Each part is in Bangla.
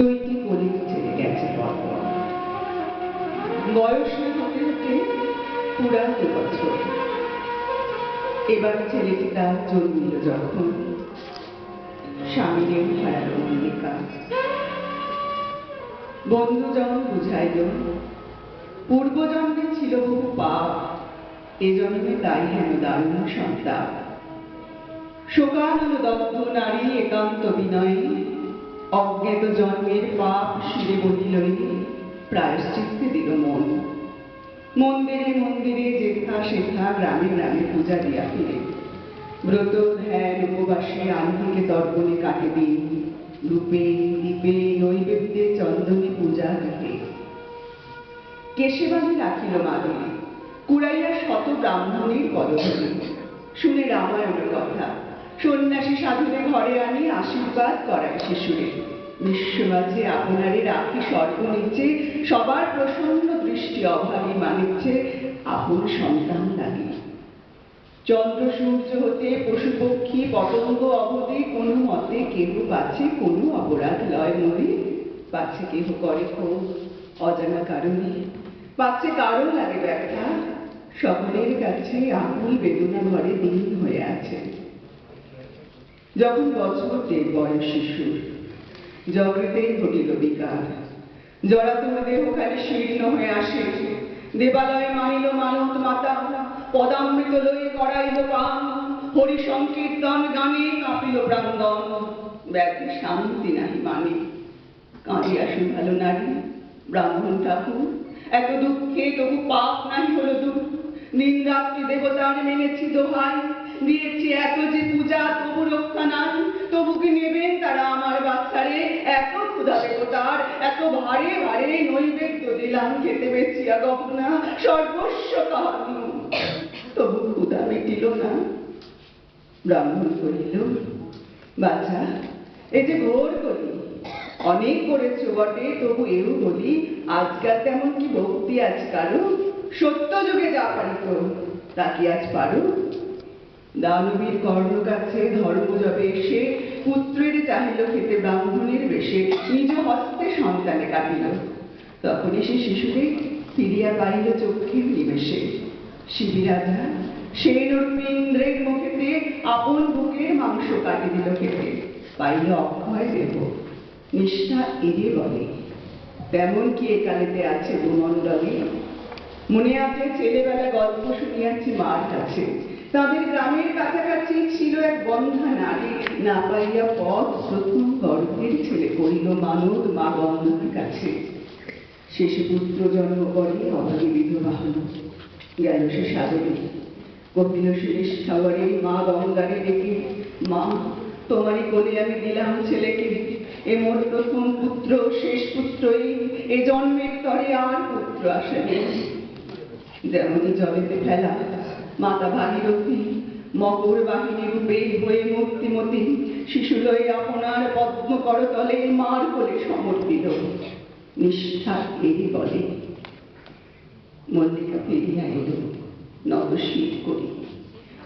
দুইটি কলিত ছেড়ে গেছে পরপর বয়স হতে হতে পুরা বছর এবার ছেলেটি তার জন্মিল যখন। স্বামীরেও হারালো মল্লিকা বন্ধুজন বুঝাইল পূর্বজন্মে ছিল বহু পাপ, এ জন্মে তাই হেন দারুণ সন্তাপ। শোকানল দগ্ধ নারী একান্ত বিনয়ী অজ্ঞাত জন্মের পাপ শিরে বহিলই প্রায়শ্চিত্তে দিল মন। মন্দিরে মন্দিরে যেথা সেথা, গ্রামে গ্রামে পূজা দিয়া ফিরে। ব্রত, ধ্যান, উপবাসে আহ্নিকে তর্পণে কাটে দিন। রূপে, দীপে, নৈবেদ্যে চন্দনে পূজা গৃহে কেশেবাণী রাখিল মাগে কুড়াইয়া শত ব্রাহ্মণের পদধূলি। শুনে রামায়ণের কথা। সন্ন্যাসী সাধুরে ঘরে আনি, আশীর্বাদ করায় শিশুরে। বিশ্বমাঝে আপনারে রাখি স্বর্গ নিচ্ছে সবার প্রসন্ন দৃষ্টি অভাবী মানিচ্ছে আপন সন্তান লাগে। চন্দ্র সূর্য হতে পশু পক্ষী পতঙ্গ অবধি কোনো মতে কেহ পাচ্ছে কোনো অপরাধ লয় মনে। পাচ্ছে কেহ করে ক্ষোভ, অজানা কারণে। পাচ্ছে কারণ লাগে ব্যাখ্যা সকলের কাছে আকুল বেদনা ভরে দিন হয়ে আছে। যখন বছর বয়স শিশুর জগতেই ঘটিল বিকার জরাতুর দেহ খালি শীর্ণ হয়ে আসে, দেবালয়ে মানিল মানত মাতা, পদামৃত লয়ে করাইল পান, হরি সংকীর্তন গানে কাঁপিল প্রাঙ্গণ। ব্যাধি শান্তি নাহি মানে। কাঁদিয়া শুনালো নারী, ব্রাহ্মণ ঠাকুর, এত দুঃখে তবু পাপ নাহি হলো দুঃখ। দিন দেবতার মেনেছি দোহাই দিয়েছি এত যে পূজা, তবু রক্ষা নাই। নেবেন তারা আমার বাচ্চারে? এত এত ভারে ভারে নৈবেদ্য দিলাম খেতে সর্বস্ব তবু ক্ষুধা মিটিল না। ব্রাহ্মণ এই যে ভোর করি। অনেক করেছ বটে, তবু এও বলি, আজকাল তেমন কি ভক্তি আজ কারও? সত্য যুগে যা পারিত, তা কি আজ পারো? দানবীর কর্ণ কাছে ধর্ম যবে এসে, পুত্রের চাহিল খেতে ব্রাহ্মণের বেশে, নিজ হস্তে সন্তানে কাটিল। তখনই সে শিশুকে ফিরিয়া পাইল চক্ষের নিবেশে শিবি রাজা সে ইন্দ্রের মুখেতে আপন বুকের মাংস কাটি দিল খেতে। পাইল অক্ষয় দেহ। নিষ্ঠা এরে বলে, তেমন কি একালেতে আছে ভূমণ্ডলে? মনে আছে ছেলেবেলা গল্প শুনিয়াছি মার কাছে। তাদের গ্রামের কাছাকাছি ছিল এক বন্ধা নারী। না পাইয়া পথ প্রথম গর্ভের ছেলে করিল মানব মা গঙ্গার কাছে। শেষে পুত্র জন্ম করে অভাবে বিধবা হল। গেল সে সাগরে। কপিল সুরেশ সাগরে মা গঙ্গারে ডেকে, মা, তোমারই কোলে আমি দিলাম ছেলেকে। এ মোর প্রথম পুত্র, শেষ পুত্রই। এ জন্মের তরে আর পুত্র আসেনি যেমন জলেতে ফেলা। মাতা ভাগীরথী, মকর বাহিনী রূপে হয়ে মূর্তিমতী, শিশু লয়ে আপনার পদ্ম করতলে মার কোলে সমর্পিত। নিষ্ঠা এই বলে। মল্লিকা ফিরিয়া এলো নবশীত করি।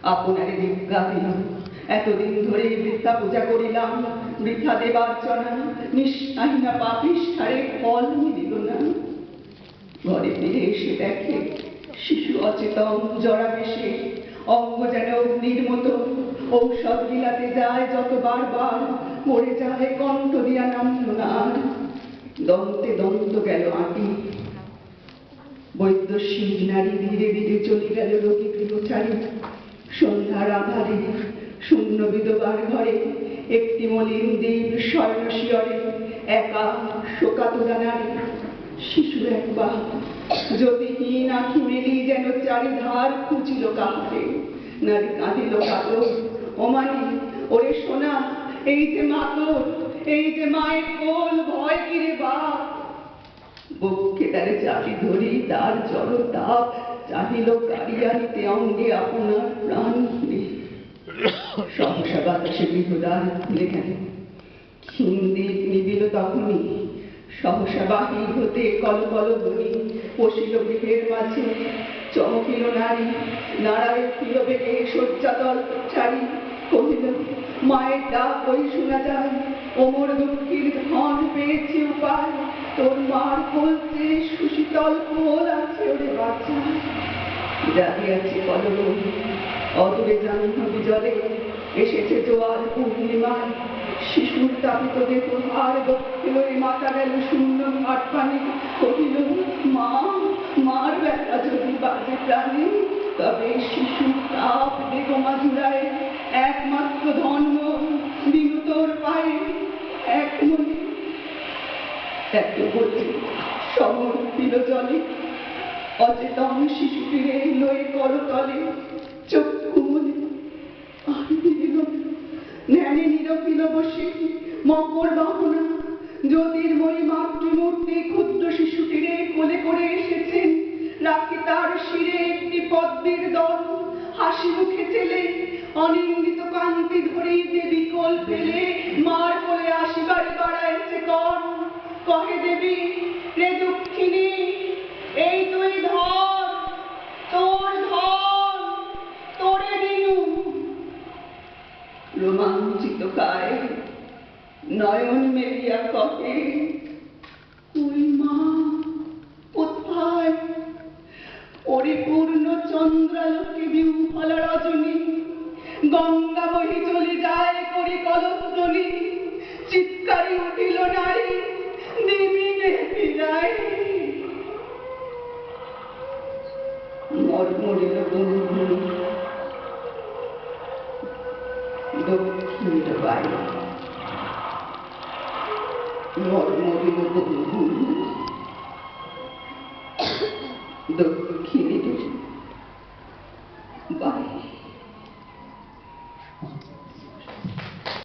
আপনারে বিজ্ঞা দিলাম। এতদিন ধরে বৃদ্ধা পূজা করিলাম। বৃদ্ধা দেবার্চনা নিষ্ঠাহীনা পাপিষ্ঠারে ফল মিলিল না। ঘরে ফিরে এসে দেখে শিশু অচেতন, জরা বেশে, অঙ্গ যেন অগ্নির মতো। ঔষধ গিলাতে যায় যত বারবার, মরে যায় কণ্ঠ দিয়া নামল না দন্তে দন্ত গেল আঁটি। বৈদ্য শিব নারী ধীরে ধীরে চলে গেল রোগী গৃহচারী। সন্ধ্যার আধারে শূন্য বিধবার ঘরে, একটি মলিন দ্বীপ স্বর্ণ শিয়রে একা শোকাতুরা নারী। শিশু একবার জ্যোতিহীন আখি মেলি যেন চারিধার খুঁজিল কাহাকে নারী কাঁদিল কাতো ওমানি ওরে সোনা, এই যে মাতর, এই যে মায়ের কোল, ভয় কিরে বাপ। বক্ষে তারে চাপি ধরি, তার জড় তাপ, চাহিল কারিয়া নিতে অঙ্গে আপনার প্রাণ খুলে সহসা বাতাসে বিহুদার খুলে গেল। হিন্দি নিবিল তখনই সহসা বাহির হতে কল কল ধ্বনি পশিল গৃহের মাঝে চমকিল নারী। নাড়ায় ফিল বেগে শয্যাতল ছাড়ি। কহিল, মায়ের ডাক ওই শোনা যায়। ওমর দুঃখীর ধন পেয়েছে উপায়। তোর মার বলছে সুশীতল কোল আছে ওরে বাচ্চা আছে কলম। অদূরে জাহ্নবী জলে এসেছে জোয়ার পূর্ণিমায়। শিশুর তাপিত দেহ আর দক্ষিণ মাথা গেল ঘাট কহিল মা মার ব্যথা যদি বাজে প্রাণে তবে শিশুর তাপ বেগমা জুড়ায় একমাত্র ধর্ম দিনু তোর পায়ে এক মনে এত বলে সমর দিল জলে অচেতন শিশুটিরে লয়ে করতলে চক্ষু বসে মকর বাহনা জ্যোতির্ময়ী মাতৃমূর্তি ক্ষুদ্র শিশুটিরে কোলে করে এসেছেন। রাখি তার শিরে একটি পদ্মের দল, হাসি মুখে চেলে, অনিন্দিত কান্তি ধরে যে বিকল ফেলে, মার কোলে আসিবার বাড়াইছে কর। কহে দেবী, রে দুঃখিনী এই তুই ধর তোর ধর তোরে দিনু রোমাঞ্চিত কায় নয়ন মেরিয়া কহে ওই মা, কোথায়? পরিপূর্ণ চন্দ্রালোকে বিহ্বলা রজনী, গঙ্গা বহি চলে যায় করি কলধ্বনি চিৎকারে উঠিল দেবী দেবী রায় মর্মরিল বন্ধু The Lord,